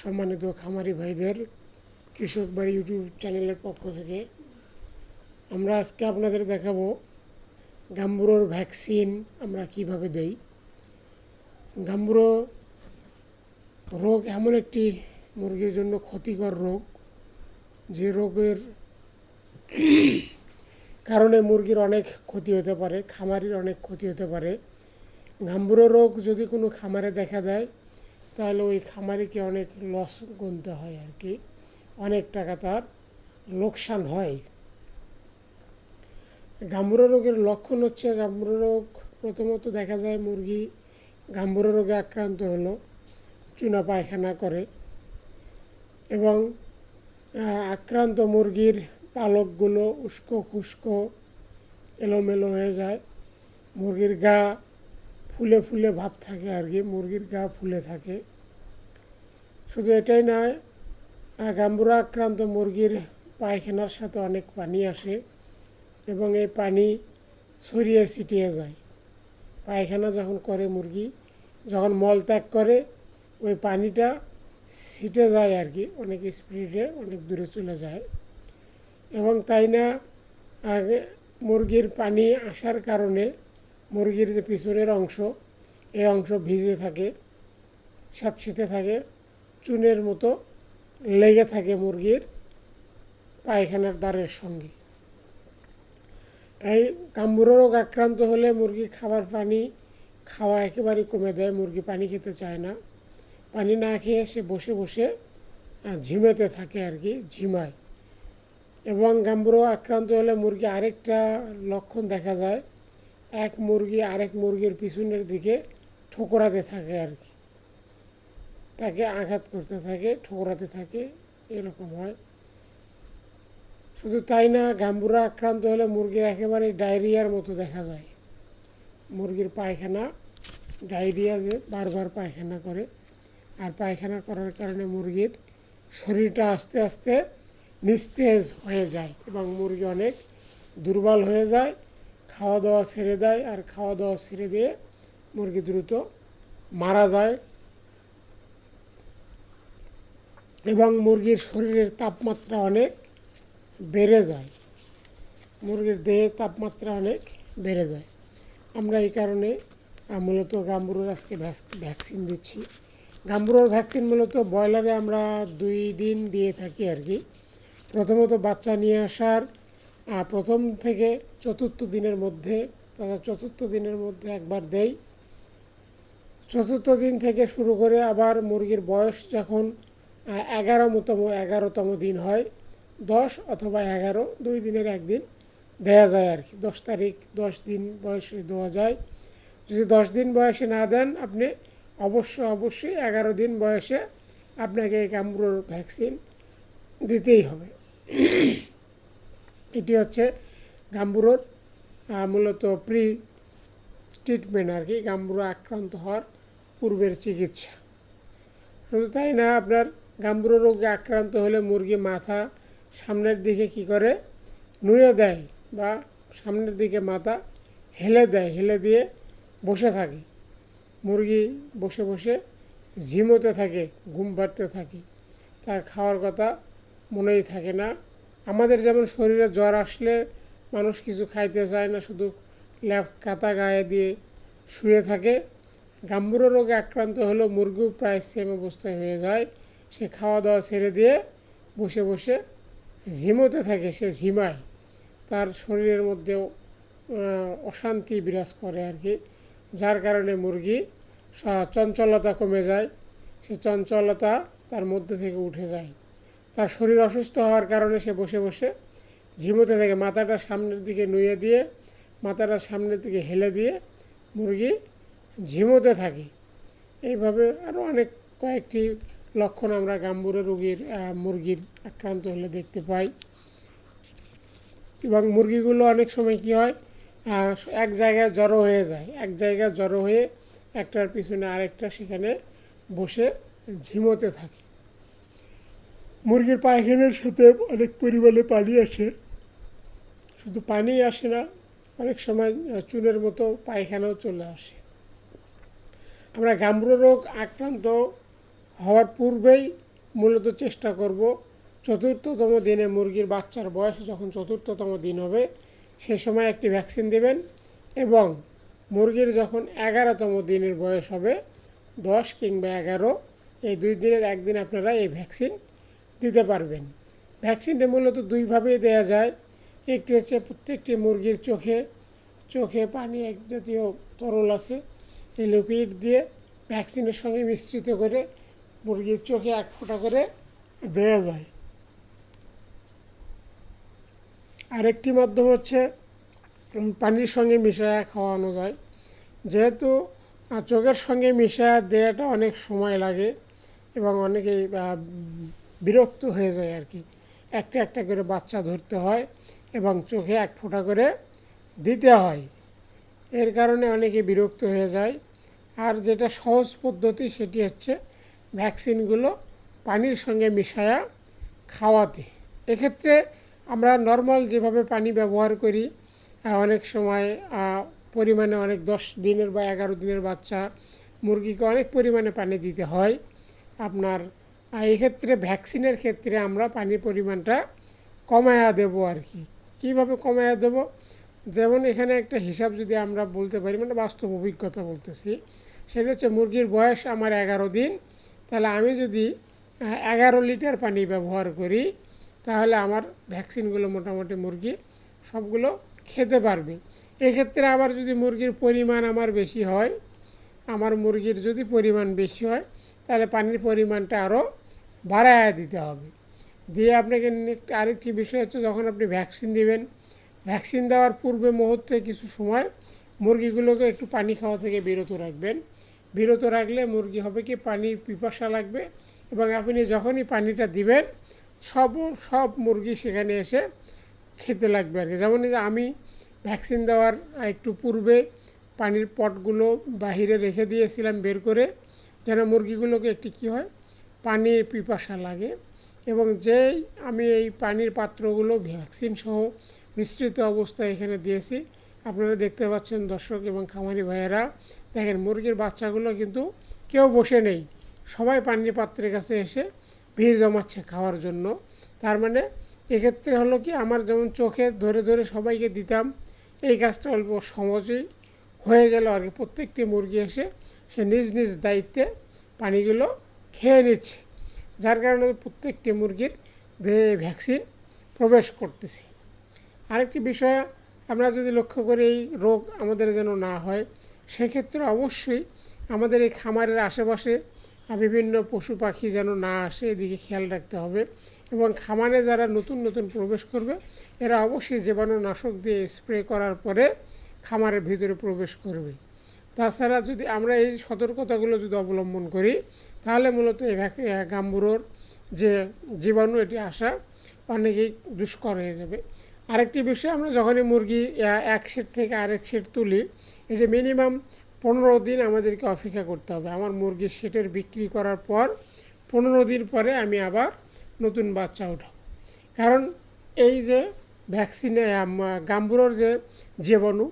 সম্মানিত খামারি ভাইদের, কৃষক বাড়ি ইউটিউব চ্যানেলের পক্ষ থেকে আমরা আজকে আপনাদের দেখাবো গাম্বুরোর ভ্যাকসিন আমরা কীভাবে দেই। গাম্বুরো রোগ এমন একটি মুরগির জন্য ক্ষতিকর রোগ, যে রোগের কারণে মুরগির অনেক ক্ষতি হতে পারে, খামারির অনেক ক্ষতি হতে পারে। গাম্বুরো রোগ যদি কোনো খামারে দেখা দেয় তাহলে ওই খামারিকে অনেক লস গুনতে হয় আর কি? অনেক টাকা তার লোকসান হয়। গাম্বুরো রোগের লক্ষণ হচ্ছে গাম্বুরো রোগ প্রথমত দেখা যায় মুরগি গাম্বুরো রোগে আক্রান্ত হলো, চুনা পায়খানা করে এবং আক্রান্ত মুরগির পালকগুলো উস্কো খুস্কো এলোমেলো হয়ে যায়। মুরগির গা ফুলে ফুলে ভাব থাকে আর কি, মুরগির গা ফুলে থাকে। শুধু এটাই নয় গাম্বুরা আক্রান্ত মুরগির পায়খানার সাথে অনেক পানি আসে এবং এই পানি ছড়িয়ে ছিটিয়ে যায়। পায়খানা যখন করে মুরগি, যখন মল ত্যাগ করে, ওই পানিটা ছিটে যায় আর কি, অনেক স্পিডে অনেক দূরে চলে যায়। এবং তাই না মুরগির পানি আসার কারণে মুরগির যে পিছনের অংশ এই অংশ ভিজে থাকে স্যাঁতসেঁতে থাকে, চুনের মতো লেগে থাকে মুরগির পায়খানার দ্বারের সঙ্গে। এই কাম্বুরো রোগ আক্রান্ত হলে মুরগি খাবার পানি খাওয়া একেবারেই কমে দেয়, মুরগি পানি খেতে চায় না। পানি না খেয়ে সে বসে বসে ঝিমেতে থাকে আর কি, ঝিমায়। এবং গাম্বুরো আক্রান্ত হলে মুরগি আরেকটা লক্ষণ দেখা যায় এক মুরগি আরেক মুরগির পিছনের দিকে ঠোকরাতে থাকে আর কি। তাকে আঘাত করতে থাকে, ঠোকরাতে থাকে, এরকম হয়। শুধু তাই না, গাম্বুরা আক্রান্ত হলে মুরগির একেবারে ডায়রিয়ার মতো দেখা যায়। মুরগির পায়খানা ডায়রিয়া যে বারবার পায়খানা করে। আর পায়খানা করার কারণে মুরগির শরীরটা আস্তে আস্তে নিস্তেজ হয়ে যায় এবং মুরগি অনেক দুর্বল হয়ে যায়। খাওয়া দাওয়া ছেড়ে দেয় আর খাওয়া দাওয়া ছেড়ে দিয়ে মুরগি দ্রুত মারা যায়। এবং মুরগির শরীরের তাপমাত্রা অনেক বেড়ে যায়। মুরগির দেহের তাপমাত্রা অনেক বেড়ে যায়। আমরা এই কারণে মূলত গাম্বুরোর আজকে ভ্যাকসিন দিচ্ছি। গাম্বুরোর ভ্যাকসিন মূলত ব্রয়লারে আমরা দুই দিন দিয়ে থাকি আর কি। প্রথমত বাচ্চা নিয়ে আসার প্রথম থেকে চতুর্থ দিনের মধ্যে, তথা চতুর্থ দিনের মধ্যে একবার দেই। চতুর্থ দিন থেকে শুরু করে আবার মুরগির বয়স যখন এগারোতম এগারোতম দিন হয়, দশ অথবা এগারো, দুই দিনের একদিন দেয়া যায় আর কি দশ তারিখ, দশ দিন বয়সে দেওয়া যায়। যদি দশ দিন বয়সে না দেন, আপনি অবশ্য অবশ্যই এগারো দিন বয়সে আপনাকে কামড়োর ভ্যাকসিন দিতেই হবে। এটি হচ্ছে গাম্বুরোর মূলত প্রি ট্রিটমেন্ট আর কি গাম্বুরো আক্রান্ত হওয়ার পূর্বের চিকিৎসা। শুধু তাই না, আপনার গাম্বুরো রোগে আক্রান্ত হলে মুরগি মাথা সামনের দিকে কি করে? নুয়ে দেয় বা সামনের দিকে মাথা হেলে দেয়, হেলে দিয়ে বসে থাকে। মুরগি বসে বসে ঝিমোতে থাকে, ঘুম পাড়তে থাকে। তার খাওয়ার কথা মনেই থাকে না। আমাদের যেমন শরীরে জ্বর আসলে মানুষ কিছু খাইতে চায় না, শুধু ল্যাপ কাতা গায়ে দিয়ে শুয়ে থাকে। গাম্বুরো রোগে আক্রান্ত হলেও মুরগিও প্রায় সেম অবস্থায় হয়ে যায়। সে খাওয়া দাওয়া ছেড়ে দিয়ে বসে বসে ঝিমোতে থাকে, সে ঝিমায়। তার শরীরের মধ্যেও অশান্তি বিরাজ করে আর কি। যার কারণে মুরগি চঞ্চলতা কমে যায়। সে চঞ্চলতা তার মধ্যে থেকে উঠে যায়। তার শরীর অসুস্থ হওয়ার কারণে সে বসে বসে ঝিমোতে থাকে। মাথাটা সামনের দিকে নুয়ে দিয়ে, মাথাটা সামনের দিকে হেলে দিয়ে মুরগি ঝিমোতে থাকে। এইভাবে আরও অনেক কয়েকটি লক্ষণ আমরা গাম্বুরে রোগীর মুরগির আক্রান্ত হলে দেখতে পাই। এবং মুরগিগুলো অনেক সময় কি হয় এক জায়গায় জড়ো হয়ে যায়। এক জায়গায় জড়ো হয়ে একটার পিছনে আরেকটা সেখানে বসে ঝিমোতে থাকে। মুরগির পায়খানার সাথে অনেক পরিমাণে পানি আসে। শুধু পানি আসে না, অনেক সময় চুনের মতো পায়খানাও চলে আসে। আমরা গাম্বুরো রোগ আক্রান্ত হওয়ার পূর্বেই মূলত চেষ্টা করব, চতুর্থতম দিনে মুরগির বাচ্চার বয়স যখন চতুর্থতম দিন হবে, সে সময় একটি ভ্যাকসিন দেবেন এবং মুরগির যখন এগারোতম দিনের বয়স হবে, দশ কিংবা এগারো, এই দুই দিনের একদিন আপনারা এই ভ্যাকসিন দিতে পারবেন। ভ্যাকসিনটা মূলত দুইভাবেই দেওয়া যায়। একটি হচ্ছে প্রত্যেকটি মুরগির চোখে চোখে পানি এক জাতীয় তরল আছে, এই লিকুইড দিয়ে ভ্যাকসিনের সঙ্গে মিশ্রিত করে মুরগির চোখে এক ফোঁটা করে দেওয়া যায়। আরেকটি মাধ্যম হচ্ছে পানির সঙ্গে মিশায়া খাওয়ানো যায়। যেহেতু চোখের সঙ্গে মিশায়া দেওয়াটা অনেক সময় লাগে এবং অনেকেই বিরক্ত হয়ে যায় আর কি। একটা একটা করে বাচ্চা ধরতে হয় এবং চোখে এক ফোঁটা করে দিতে হয়। এর কারণে অনেকে বিরক্ত হয়ে যায়। আর যেটা সহজ পদ্ধতি সেটি হচ্ছে ভ্যাকসিনগুলো পানির সঙ্গে মিশায়া খাওয়াতে। এক্ষেত্রে আমরা নর্মাল যেভাবে পানি ব্যবহার করি অনেক সময় পরিমাণে অনেক দশ দিনের বা এগারো দিনের বাচ্চা মুরগিকে অনেক পরিমাণে পানি দিতে হয়। আপনার আহ, এক্ষেত্রে ভ্যাকসিনের ক্ষেত্রে আমরা পানির পরিমাণটা কমায়া দেব আর কি। কীভাবে কমায়া দেব? যেমন এখানে একটা হিসাব যদি আমরা বলতে পারি মানে বাস্তব অভিজ্ঞতা বলতেছি সেটা হচ্ছে মুরগির বয়স আমার এগারো দিন। তাহলে আমি যদি এগারো লিটার পানি ব্যবহার করি তাহলে আমার ভ্যাকসিনগুলো মোটামুটি মুরগি সবগুলো খেতে পারবে। এক্ষেত্রে আবার যদি মুরগির পরিমাণ আমার বেশি হয় আমার মুরগির যদি পরিমাণ বেশি হয় তাহলে পানির পরিমাণটা আরও বাড়ায় দিতে হবে। দিয়ে আপনাকে আরেকটি বিষয় হচ্ছে, যখন আপনি ভ্যাকসিন দিবেন ভ্যাকসিন দেওয়ার পূর্বে মুহূর্তে কিছু সময় মুরগিগুলোকে একটু পানি খাওয়া থেকে বিরত রাখবেন। বিরত রাখলে মুরগি হবে কি, পানির পিপাসা লাগবে এবং আপনি যখনই পানিটা দিবেন, সব সব মুরগি সেখানে এসে খেতে লাগবে আর কি। যেমন আমি ভ্যাকসিন দেওয়ার একটু পূর্বে পানির পটগুলো বাহিরে রেখে দিয়েছিলাম বের করে যেন মুরগিগুলোকে একটি কী হয়? পানির পিপাসা লাগে এবং যেই আমি এই পানির পাত্রগুলো, ভ্যাকসিন সহ মিশ্রিত অবস্থায় এখানে দিয়েছি, আপনারা দেখতে পাচ্ছেন দর্শক এবং খামারি ভাইয়েরা, দেখেন মুরগির বাচ্চাগুলো কিন্তু কেউ বসে নেই, সবাই পানির পাত্রের কাছে এসে ভিড় জমাচ্ছে খাওয়ার জন্য। তার মানে এক্ষেত্রে হলো কি, আমার যেমন চোখে ধরে ধরে সবাইকে দিতাম, এই কাজটা অল্প সহজেই হয়ে গেল আর কি। প্রত্যেকটি মুরগি এসে সে নিজ নিজ দায়িত্বে পানিগুলো খেয়ে নিচ্ছে। যার কারণে প্রত্যেকটি মুরগির দেহে ভ্যাকসিন প্রবেশ করতেছে। আরেকটি বিষয়, আমরা যদি লক্ষ্য করি এই রোগ আমাদের যেন না হয়, সেক্ষেত্রে অবশ্যই আমাদের এই খামারের আশেপাশে বিভিন্ন পশু পাখি যেন না আসে, এদিকে খেয়াল রাখতে হবে এবং খামারে যারা নতুন নতুন প্রবেশ করবে, এরা অবশ্যই জীবাণুনাশক দিয়ে স্প্রে করার পরে খামারের ভিতরে প্রবেশ করবে। তাছাড়া যদি আমরা এই সতর্কতাগুলো যদি অবলম্বন করি, তাহলে মূলত এই গাম্বুরোর যে জীবাণু এটি আসা অনেকেই দুষ্কর হয়ে যাবে। আরেকটি বিষয়, আমরা যখনই মুরগি এক সেট থেকে আরেক সেট তুলি, এটি মিনিমাম পনেরো দিন আমাদেরকে অপেক্ষা করতে হবে। আমার মুরগির সেটের বিক্রি করার পর পনেরো দিন পরে আমি আবার নতুন বাচ্চা উঠাব। কারণ এই যে ভ্যাকসিনে গাম্বুরোর যে জীবাণু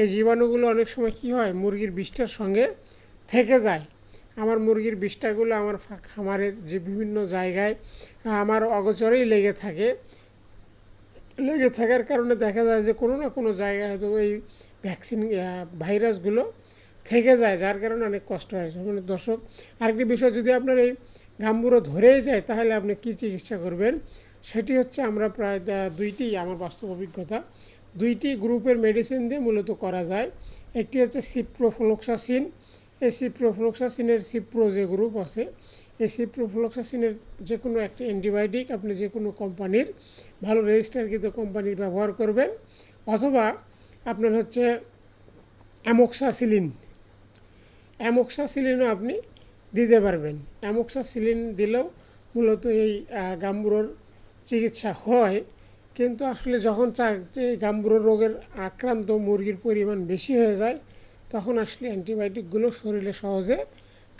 এই জীবাণুগুলো অনেক সময় কী হয়? মুরগির বিষটার সঙ্গে থেকে যায়। আমার মুরগির বিষটাগুলো আমার খামারের যে বিভিন্ন জায়গায় আমার অগোচরেই লেগে থাকে। লেগে থাকার কারণে দেখা যায় যে কোনো না কোনো জায়গায় হয়তো এই ভ্যাকসিন ভাইরাসগুলো থেকে যায়, যার কারণে অনেক কষ্ট হয়। মানে দর্শক, আরেকটি বিষয়, যদি আপনার এই গাম্বুরো ধরেই যায়, তাহলে আপনি কী চিকিৎসা করবেন? সেটি হচ্ছে আমরা প্রায় দুইটি আমার বাস্তব অভিজ্ঞতা। দুইটি গ্রুপের মেডিসিন দিয়ে মূলত করা যায়। একটি হচ্ছে সিপ্রোফ্লোক্সাসিন এই সিপ্রোফ্লোক্সাসিনের সিপ্রো যে গ্রুপ আছে। এই সিপ্রোফ্লোক্সাসিনের যে কোনো একটা অ্যান্টিবায়োটিক আপনি যে কোনো কোম্পানির ভালো রেজিস্টারকৃত কোম্পানির ব্যবহার করবেন। অথবা আপনার হচ্ছে অ্যামোক্সাসিলিন অ্যামোক্সাসিলিনও আপনি দিতে পারবেন। অ্যামোক্সাসিলিন দিলেও মূলত এই গাম্বুরোর চিকিৎসা হয়। কিন্তু আসলে যখন যে গাম্বুরো রোগের আক্রান্ত মুরগির পরিমাণ বেশি হয়ে যায়, তখন আসলে অ্যান্টিবায়োটিকগুলো শরীরে সহজে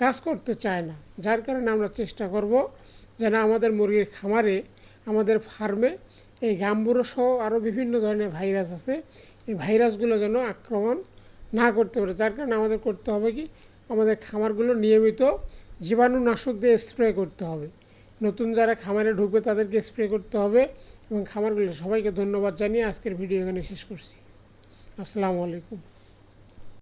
কাজ করতে চায় না। যার কারণে আমরা চেষ্টা করব যেন আমাদের মুরগির খামারে, আমাদের ফার্মে এই গাম্বুরো সহ আরও বিভিন্ন ধরনের ভাইরাস আছে, এই ভাইরাসগুলো যেন আক্রমণ না করতে পারে। যার কারণে আমাদের করতে হবে কি, আমাদের খামারগুলো নিয়মিত জীবাণুনাশক দিয়ে স্প্রে করতে হবে। নতুন যারা খামারে ঢুকবে তাদেরকে স্প্রে করতে হবে। এবং খামারগুলো সবাইকে ধন্যবাদ জানিয়ে আজকের ভিডিও এখানে শেষ করছি। আসসালামু আলাইকুম।